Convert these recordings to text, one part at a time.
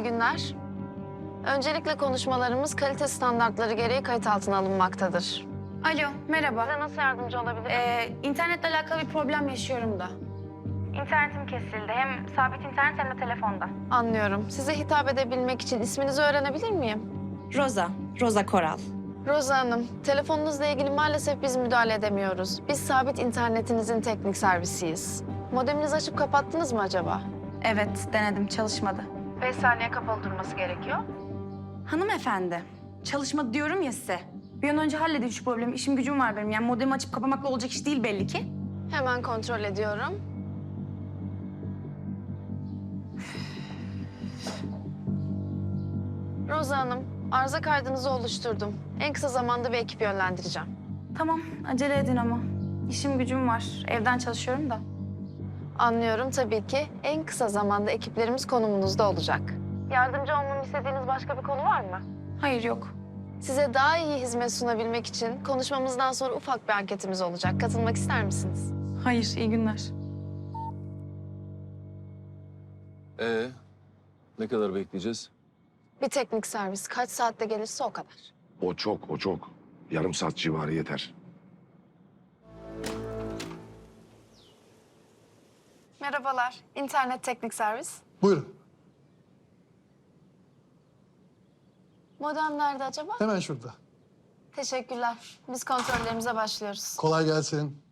günler. Öncelikle konuşmalarımız kalite standartları gereği kayıt altına alınmaktadır. Alo, merhaba. Size nasıl yardımcı olabilirim? Ee, internetle alakalı bir problem yaşıyorum da. İnternetim kesildi. Hem sabit internet hem de telefonda. Anlıyorum. Size hitap edebilmek için isminizi öğrenebilir miyim? Roza, Roza Koral. Roza Hanım, telefonunuzla ilgili maalesef biz müdahale edemiyoruz. Biz sabit internetinizin teknik servisiyiz. Modeminizi açıp kapattınız mı acaba? Evet, denedim, çalışmadı. 5 saniye kapalı durması gerekiyor. Hanımefendi, çalışmadı diyorum ya size. Bir an önce halledin şu problemi. İşim gücüm var benim. Yani modemi açıp kapamakla olacak iş değil belli ki. Hemen kontrol ediyorum. Roza Hanım, arıza kaydınızı oluşturdum. En kısa zamanda bir ekip yönlendireceğim. Tamam, acele edin ama. İşim gücüm var. Evden çalışıyorum da. Anlıyorum tabii ki. En kısa zamanda ekiplerimiz konumunuzda olacak. Yardımcı olmamı istediğiniz başka bir konu var mı? Hayır, yok. Size daha iyi hizmet sunabilmek için konuşmamızdan sonra ufak bir anketimiz olacak. Katılmak ister misiniz? Hayır, iyi günler. Ee, ne kadar bekleyeceğiz? Bir teknik servis kaç saatte gelirse o kadar. O çok, o çok. Yarım saat civarı yeter. Merhabalar, internet teknik servis. Buyurun. Modem nerede acaba? Hemen şurada. Teşekkürler. Biz kontrollerimize başlıyoruz. Kolay gelsin.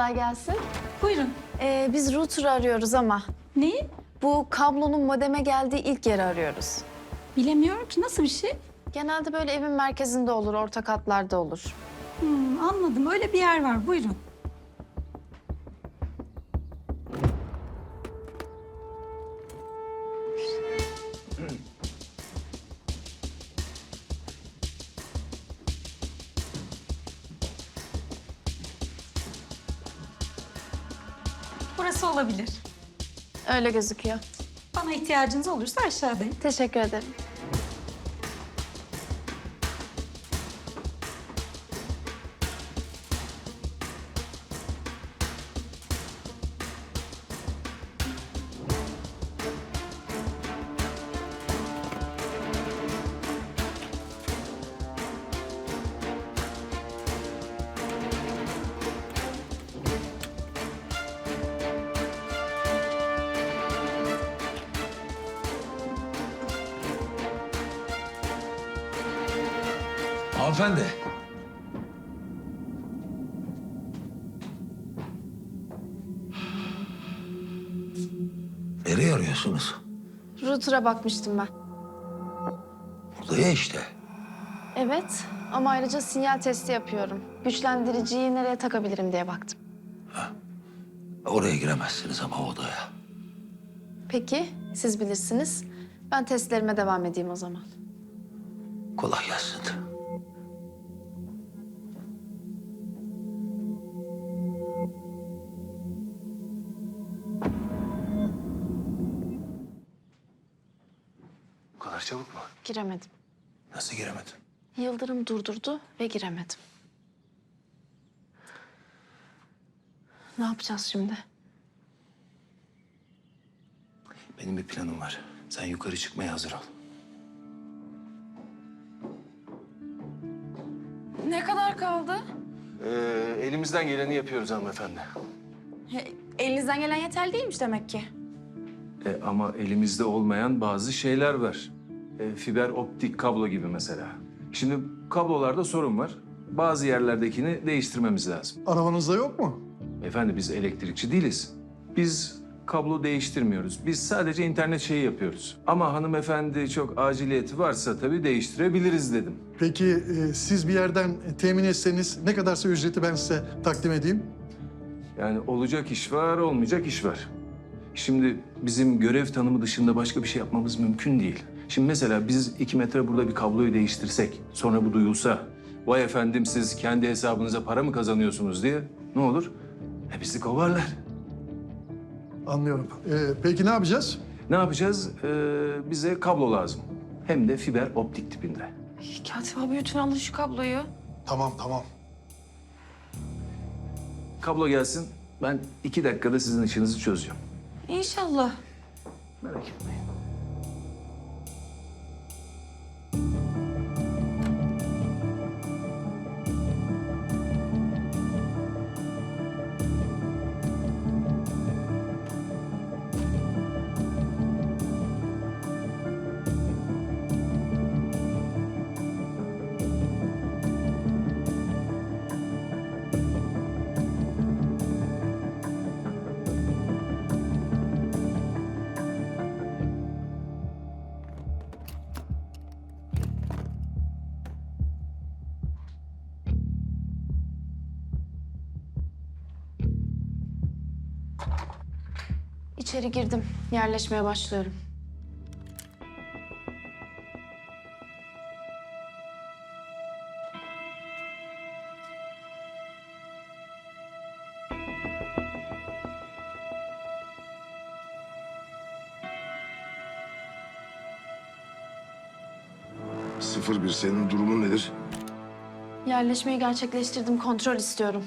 Kolay gelsin. Buyurun. Ee, biz router'ı arıyoruz ama Neyi? bu kablonun modeme geldiği ilk yeri arıyoruz. Bilemiyorum ki nasıl bir şey? Genelde böyle evin merkezinde olur, orta katlarda olur. Hmm, anladım. Öyle bir yer var. Buyurun. Burası olabilir. Öyle gözüküyor. Bana ihtiyacınız olursa aşağıdayım. Teşekkür ederim. Hanımefendi. Nereye arıyorsunuz? Router'a bakmıştım ben. Burada ya işte. Evet ama ayrıca sinyal testi yapıyorum. Güçlendiriciyi nereye takabilirim diye baktım. Oraya giremezsiniz ama odaya. Peki, siz bilirsiniz. Ben testlerime devam edeyim o zaman. Kolay gelsin. Kadar çabuk mu? Giremedim. Nasıl giremedin? Yıldırım durdurdu ve giremedim. Ne yapacağız şimdi? Benim bir planım var. Sen yukarı çıkmaya hazır ol. Ne kadar kaldı? Ee, elimizden geleni yapıyoruz hanımefendi. He, elinizden gelen yeterli değilmiş demek ki. E, ama elimizde olmayan bazı şeyler var. E, fiber optik kablo gibi mesela. Şimdi kablolarda sorun var. Bazı yerlerdekini değiştirmemiz lazım. Arabanızda yok mu? Efendi biz elektrikçi değiliz. Biz kablo değiştirmiyoruz. Biz sadece internet şeyi yapıyoruz. Ama hanımefendi çok aciliyeti varsa tabii değiştirebiliriz dedim. Peki e, siz bir yerden temin etseniz ne kadarsa ücreti ben size takdim edeyim. Yani olacak iş var, olmayacak iş var. Şimdi bizim görev tanımı dışında başka bir şey yapmamız mümkün değil. Şimdi mesela biz iki metre burada bir kabloyu değiştirsek, sonra bu duyulsa... ...vay efendim siz kendi hesabınıza para mı kazanıyorsunuz diye ne olur? E bizi kovarlar. Anlıyorum. Ee, peki ne yapacağız? Ne yapacağız? Ee, bize kablo lazım. Hem de fiber optik tipinde. Ay, Katip abi lütfen alın şu kabloyu. Tamam tamam. Kablo gelsin. Ben iki dakikada sizin işinizi çözeceğim. İnşallah. Merak etmeyin. İçeri girdim. Yerleşmeye başlıyorum. Sıfır bir senin durumun nedir? Yerleşmeyi gerçekleştirdim. Kontrol istiyorum.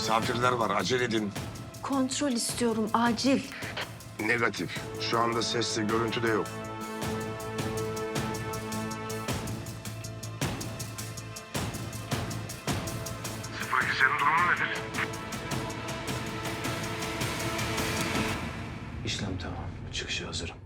Misafirler var acele edin. Kontrol istiyorum. Acil. Negatif. Şu anda sesle görüntü de yok. İki senin durumun nedir? İşlem tamam. Çıkışa hazırım.